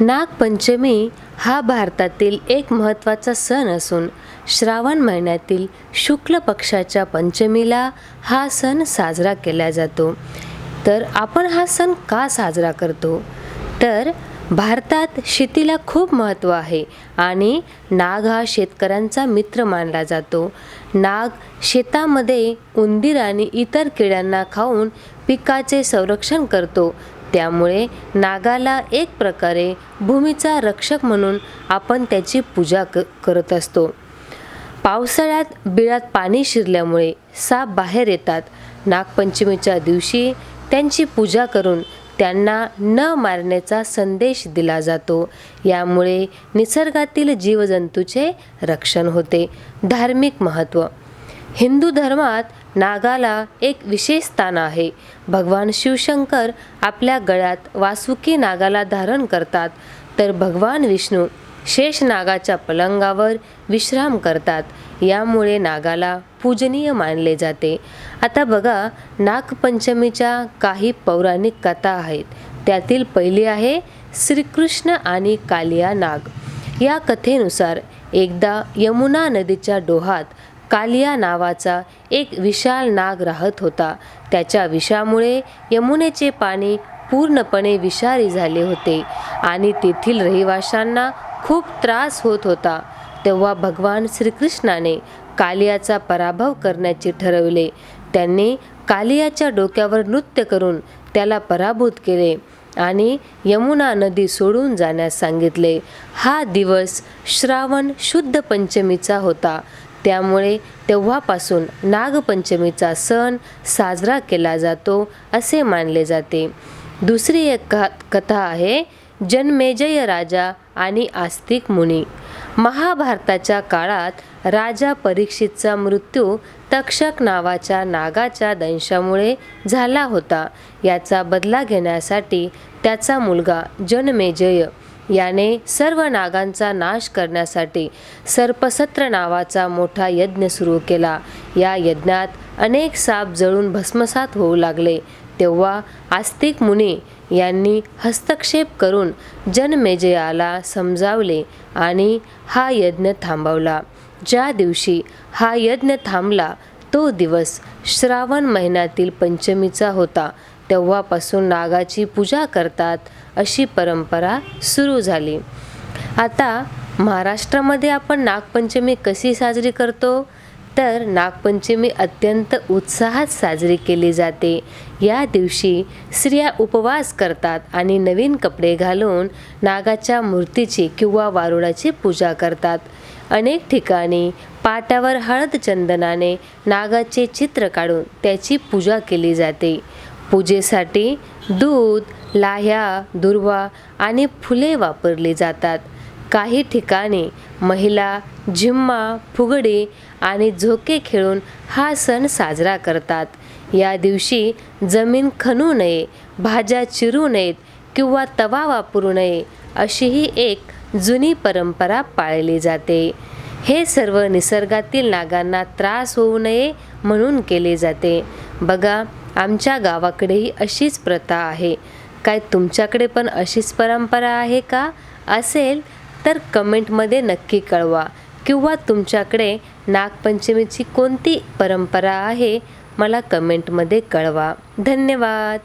नागपंचमी हा भारतातील एक महत्त्वाचा सण असून श्रावण महिन्यातील शुक्ल पक्षाच्या पंचमीला हा सण साजरा केला जातो. तर आपण हा सण का साजरा करतो? तर भारतात शेतीला खूप महत्त्व आहे आणि नाग हा शेतकऱ्यांचा मित्र मानला जातो. नाग शेतामध्ये उंदीर आणि इतर किड्यांना खाऊन पिकाचे संरक्षण करतो. त्यामुळे नागाला एक प्रकारे भूमीचा रक्षक म्हणून आपण त्याची पूजा क करत असतो. पावसाळ्यात बिळात पाणी शिरल्यामुळे साप बाहेर येतात. नागपंचमीच्या दिवशी त्यांची पूजा करून त्यांना न मारण्याचा संदेश दिला जातो. यामुळे निसर्गातील जीवजंतूचे रक्षण होते. धार्मिक महत्त्व हिंदू धर्मात नागाला एक विशेष स्थान आहे. भगवान शिवशंकर आपल्या गळ्यात वासुकी नागाला धारण करतात तर भगवान विष्णू शेष नागाच्या पलंगावर विश्राम करतात. यामुळे नागाला पूजनीय मानले जाते. आता बघा नागपंचमीच्या काही पौराणिक कथा आहेत. त्यातील पहिली आहे श्रीकृष्ण आणि कालिया नाग. या कथेनुसार एकदा यमुना नदीच्या डोहात कालिया नावाचा एक विशाल नाग राहत होता. त्याच्या विषामुळे यमुनेचे पाणी पूर्णपणे विषारी झाले होते आणि तेथील रहिवाशांना खूप त्रास होत होता. तेव्हा भगवान श्रीकृष्णाने कालियाचा पराभव करण्याचे ठरवले. त्यांनी कालियाच्या डोक्यावर नृत्य करून त्याला पराभूत केले आणि यमुना नदी सोडून जाण्यास सांगितले. हा दिवस श्रावण शुद्ध पंचमीचा होता. त्यामुळे तेव्हापासून नागपंचमीचा सण साजरा केला जातो असे मानले जाते. दुसरी एक का कथा आहे जन्मेजय राजा आणि आस्तिक मुनी. महाभारताच्या काळात राजा परीक्षितचा मृत्यू तक्षक नावाच्या नागाच्या दंशामुळे झाला होता. याचा बदला घेण्यासाठी त्याचा मुलगा जनमेजय याने सर्व नागांचा नाश करण्यासाठी सर्पसत्र नावाचा मोठा यज्ञ सुरू केला. या यज्ञात अनेक साप जळून भस्मसात होऊ लागले. तेव्हा आस्तिक मुनी यांनी हस्तक्षेप करून जनमेजयाला समजावले आणि हा यज्ञ थांबवला. ज्या दिवशी हा यज्ञ थांबला तो दिवस श्रावण महिन्यातील पंचमीचा होता. तेव्हापासून नागाची पूजा करतात अशी परंपरा सुरू झाली. आता महाराष्ट्रामध्ये आपण नागपंचमी कशी साजरी करतो? तर नागपंचमी अत्यंत उत्साहात साजरी केली जाते. या दिवशी स्त्रिया उपवास करतात आणि नवीन कपडे घालून नागाच्या मूर्तीची किंवा वारुळाची पूजा करतात. अनेक ठिकाणी पाटावर हळद चंदनाने नागाचे चित्र काढून त्याची पूजा केली जाते. पूजेसाठी दूध लाह्या दुर्वा आणि फुले वापरली जातात. काही ठिकाणी महिला झिम्मा फुगडी आणि झोके खेळून हा सण साजरा करतात. या दिवशी जमीन खणू नये भाज्या चिरू नयेत किंवा तवा वापरू नये अशीही एक जुनी परंपरा पाळली जाते. हे सर्व निसर्गातील नागांना त्रास होऊ नये म्हणून केले जाते. बघा आमच्या गावाकडेही अशीच प्रथा आहे. काय तुमच्याकडे पण अशीच परंपरा आहे का? असेल तर कमेंटमध्ये नक्की कळवा. किंवा तुमच्याकडे नागपंचमीची कोणती परंपरा आहे मला कमेंटमध्ये कळवा. धन्यवाद!